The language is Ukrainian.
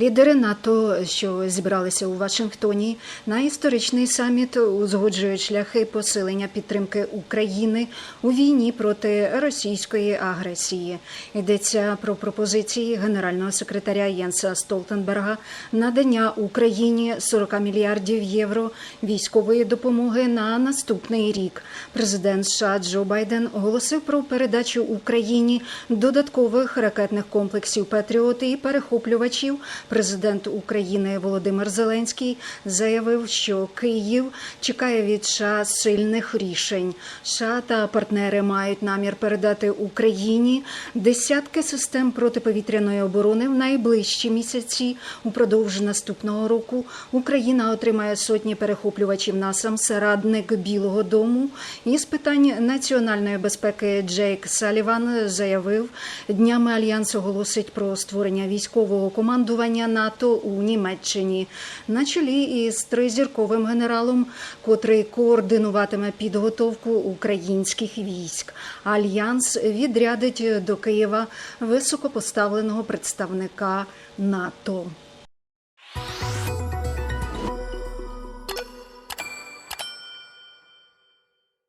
Лідери НАТО, що зібралися у Вашингтоні на історичний саміт, узгоджують шляхи посилення підтримки України у війні проти російської агресії. Йдеться про пропозиції генерального секретаря Єнса Столтенберга надання Україні 40 мільярдів євро військової допомоги на наступний рік. Президент США Джо Байден оголосив про передачу Україні додаткових ракетних комплексів Петріот і перехоплювачів. Президент України Володимир Зеленський заявив, що Київ чекає від США сильних рішень. США та партнери мають намір передати Україні десятки систем протиповітряної оборони в найближчі місяці. Упродовж наступного року Україна отримає сотні перехоплювачів НАСАМС, радник Білого Дому із питань національної безпеки Джейк Саліван заявив, днями альянс оголосить про створення військового командування НАТО у Німеччині на чолі із тризірковим генералом, котрий координуватиме підготовку українських військ. Альянс відрядить до Києва високопоставленого представника НАТО.